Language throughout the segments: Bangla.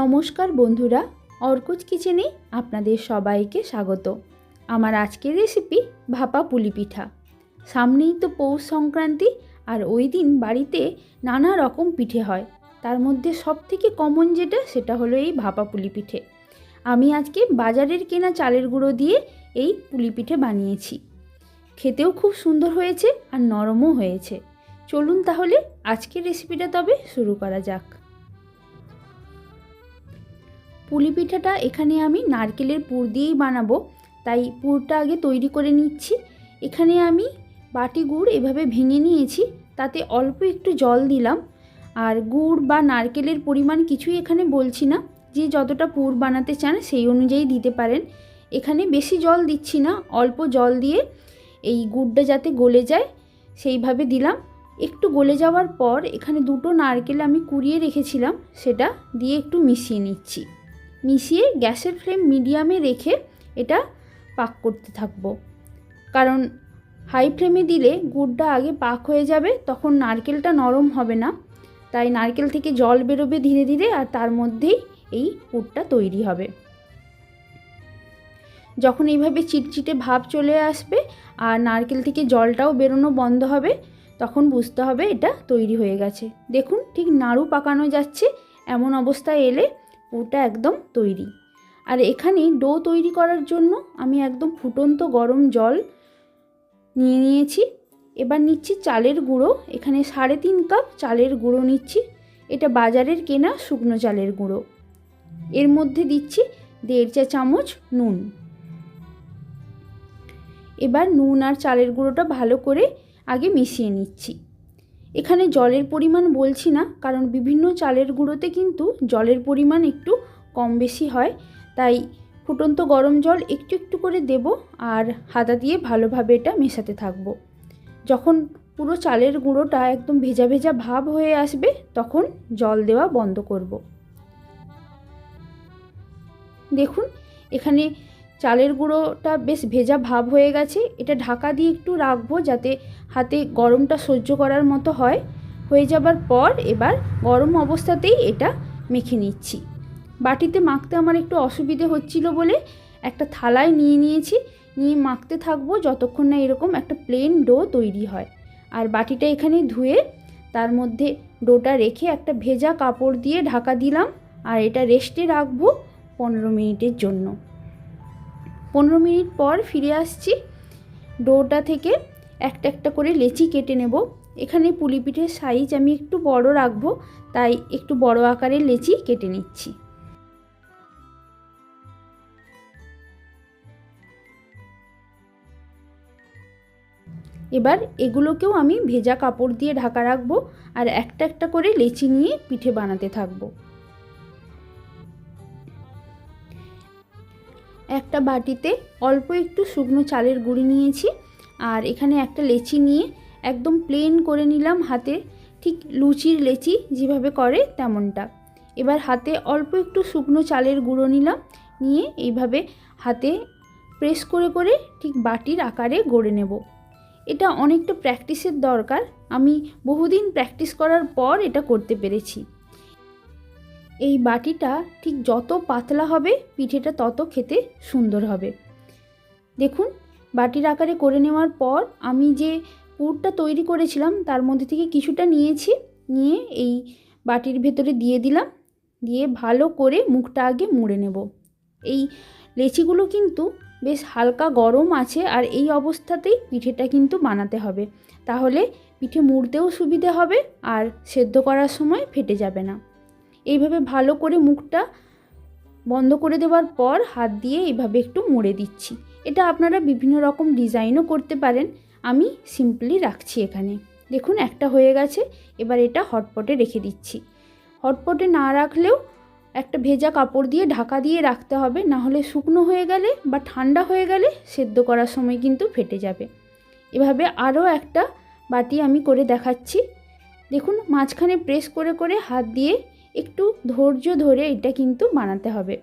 নমস্কার বন্ধুরা, অর্কুজ কিচেনে আপনাদের সবাইকে স্বাগত। আমার আজকের রেসিপি ভাপা পুলি পিঠা। সামনেই তো পৌষ সংক্রান্তি আর ওই দিন বাড়িতে নানা রকম পিঠে হয়। তার মধ্যে সব থেকে কমন যেটা, সেটা হলো এই ভাপা পুলি পিঠে। আমি আজকে বাজারের কেনা চালের গুঁড়ো দিয়ে এই পুলি পিঠে বানিয়েছি। খেতেও খুব সুন্দর হয়েছে আর নরমও হয়েছে। চলুন তাহলে আজকের রেসিপিটা তবে শুরু করা যাক। পুলি পিঠাটা এখানে আমি নারকেলের পুর দিয়েই বানাবো। তাই পুরটা আগে তৈরি করে নিচ্ছি। এখানে আমি বাটি গুড় এভাবে ভেঙে নিয়েছি, তাতে অল্প একটু জল দিলাম। আর গুড় বা নারকেলের পরিমাণ কিছুই এখানে বলছি না। যে যতটা পুর বানাতে চান সেই অনুযায়ী দিতে পারেন। এখানে বেশি জল দিচ্ছি না, অল্প জল দিয়ে এই গুড়টা যাতে গলে যায় সেইভাবে দিলাম। একটু গলে যাওয়ার পর এখানে দুটো নারকেল আমি কুড়িয়ে রেখেছিলাম, সেটা দিয়ে একটু মিশিয়ে নিচ্ছি। মিশিয়ে গ্যাসের ফ্লেম মিডিয়ামে রেখে এটা পাক করতে থাকব। কারণ হাই ফ্লেমে দিলে গুড়টা আগে পাক হয়ে যাবে, তখন নারকেলটা নরম হবে না। তাই নারকেল থেকে জল বেরোবে ধীরে ধীরে আর তার মধ্যেই এই পুরটা তৈরি হবে। যখন এইভাবে চিটচিটে ভাব চলে আসবে আর নারকেল থেকে জলটাও বেরোনো বন্ধ হবে, তখন বুঝতে হবে এটা তৈরি হয়ে গেছে। দেখুন ঠিক নাড়ু পাকানো যাচ্ছে, এমন অবস্থায় এলে পুরটা একদম তৈরি। আর এখানে ডো তৈরি করার জন্য আমি একদম ফুটন্ত গরম জল নিয়ে নিয়েছি। এবার নিচ্ছি চালের গুঁড়ো। এখানে সাড়ে তিন কাপ চালের গুঁড়ো নিচ্ছি। এটা বাজারের কেনা শুকনো চালের গুঁড়ো। এর মধ্যে দিচ্ছি দেড় চা চামচ নুন। এবার নুন আর চালের গুঁড়োটা ভালো করে আগে মিশিয়ে নিচ্ছি। এখানে জলের পরিমাণ বলছি না, কারণ বিভিন্ন চালের গুঁড়োতে কিন্তু জলের পরিমাণ একটু কম বেশি হয়। তাই ফুটন্ত গরম জল একটু একটু করে দেব আর হাতা দিয়ে ভালোভাবে এটা মেশাতে থাকব। যখন পুরো চালের গুঁড়োটা একদম ভেজা ভেজা ভাব হয়ে আসবে, তখন জল দেওয়া বন্ধ করব। দেখুন, এখানে চালের গুঁড়োটা বেশ ভেজা ভাব হয়ে গেছে। এটা ঢাকা দিয়ে একটু রাখব যাতে হাতে গরমটা সহ্য করার মতো হয়। হয়ে যাবার পর এবার গরম অবস্থাতেই এটা মেখে নিচ্ছি। বাটিতে মাখতে আমার একটু অসুবিধে হচ্ছিল বলে একটা থালায় নিয়ে নিয়েছি। নিয়ে মাখতে থাকব যতক্ষণ না এরকম একটা প্লেন ডো তৈরি হয়। আর বাটিটা এখানে ধুয়ে তার মধ্যে ডোটা রেখে একটা ভেজা কাপড় দিয়ে ঢাকা দিলাম। আর এটা রেস্টে রাখব পনেরো মিনিটের জন্য। পনেরো মিনিট পর ফিরে আসছি। ডোটা থেকে একটা একটা করে লেচি কেটে নেব। এখানে পুলি পিঠের সাইজ আমি একটু বড় রাখব, তাই একটু বড় আকারের লেচি কেটে নিচ্ছি। এবার এগুলোকেও আমি ভেজা কাপড় দিয়ে ঢাকা রাখব আর একটা একটা করে লেচি নিয়ে পিঠে বানাতে থাকব। একটা বাটিতে অল্প একটু শুকনো চালের গুঁড়ি নিয়েছি আর এখানে একটা লেচি নিয়ে একদম প্লেন করে নিলাম হাতে। ঠিক লুচির লেচি যেভাবে করে তেমনটা। এবার হাতে অল্প একটু শুকনো চালের গুঁড়ো নিলাম, নিয়ে এইভাবে হাতে প্রেস করে করে ঠিক বাটির আকারে গড়ে নেব। এটা অনেকটা প্র্যাকটিসের দরকার। আমি বহুদিন প্র্যাকটিস করার পর এটা করতে পেরেছি। এই বাটিটা ঠিক যত পাতলা হবে, পিঠেটা তত খেতে সুন্দর হবে। দেখুন, বাটির আকারে করে নেওয়ার পর আমি যে পুরটা তৈরি করেছিলাম, তার মধ্যে থেকে কিছুটা নিয়েছি, নিয়ে এই বাটির ভেতরে দিয়ে দিলাম, দিয়ে ভালো করে মুখটা আগে মুড়ে নেব। এই লেচিগুলো কিন্তু বেশ হালকা গরম আছে, আর এই অবস্থাতেই পিঠেটা কিন্তু বানাতে হবে। তাহলে পিঠে মুড়তেও সুবিধে হবে, আর সেদ্ধ করার সময় ফেটে যাবে না। এইভাবে ভালো করে মুখটা বন্ধ করে দেওয়ার পর হাত দিয়ে এইভাবে একটু মুড়ে দিচ্ছি। এটা আপনারা বিভিন্ন রকম ডিজাইনও করতে পারেন। আমি সিম্পলি রাখছি এখানে। দেখুন, একটা হয়ে গেছে। এবার এটা হটপটে রেখে দিচ্ছি। হটপটে না রাখলেও একটা ভেজা কাপড় দিয়ে ঢাকা দিয়ে রাখতে হবে। না হলে শুকনো হয়ে গেলে বা ঠান্ডা হয়ে গেলে সেদ্ধ করার সময় কিন্তু ফেটে যাবে। এভাবে আরও একটা বাটি আমি করে দেখাচ্ছি। দেখুন, মাঝখানে প্রেস করে করে হাত দিয়ে একটু ধৈর্য ধরে এটা কিন্তু বানাতে হবে।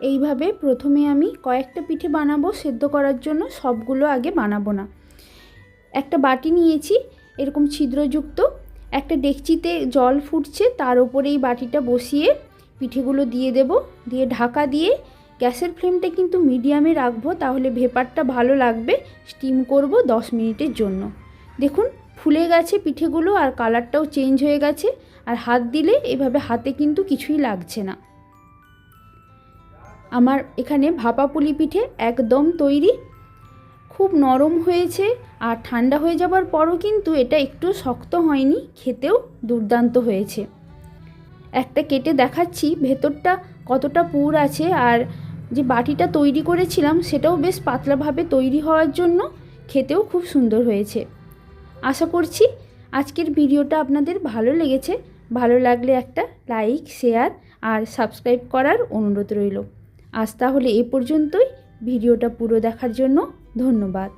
এইভাবে প্রথমে আমি কয়েকটা পিঠে বানাবো, সেদ্ধ করার জন্য সবগুলো আগে বানাবো না। একটা বাটি নিয়েছি, এরকম ছিদ্রযুক্ত একটা ডেকচিতে জল ফুটছে, তার উপরে এই বাটিটা বসিয়ে পিঠেগুলো দিয়ে দেব। দিয়ে ঢাকা দিয়ে গ্যাসের ফ্লেমটা কিন্তু মিডিয়ামে রাখব, তাহলে ভেপারটা ভালো লাগবে। স্টিম করব দশ মিনিটের জন্য। দেখুন, ফুলে গেছে পিঠেগুলো আর কালারটাও চেঞ্জ হয়ে গেছে, আর হাত দিলে এভাবে হাতে কিন্তু কিছুই লাগছে না। আমার এখানে ভাপা পুলি পিঠে একদম তৈরি। খুব নরম হয়েছে আর ঠান্ডা হয়ে যাবার পরও কিন্তু এটা একটু শক্ত হয়নি, খেতেও দুর্দান্ত হয়েছে। একটা কেটে দেখাচ্ছি, ভেতরটা কতটা পুর আছে আর যে বাটিটা তৈরি করেছিলাম সেটাও বেশ পাতলাভাবে তৈরি হওয়ার জন্য খেতেও খুব সুন্দর হয়েছে। আশা করছি আজকের ভিডিওটা আপনাদের ভালো লেগেছে। ভালো লাগলে একটা লাইক, শেয়ার আর সাবস্ক্রাইব করার অনুরোধ রইল। আজ তাহলে এ পর্যন্তই। ভিডিওটা পুরো দেখার জন্য ধন্যবাদ।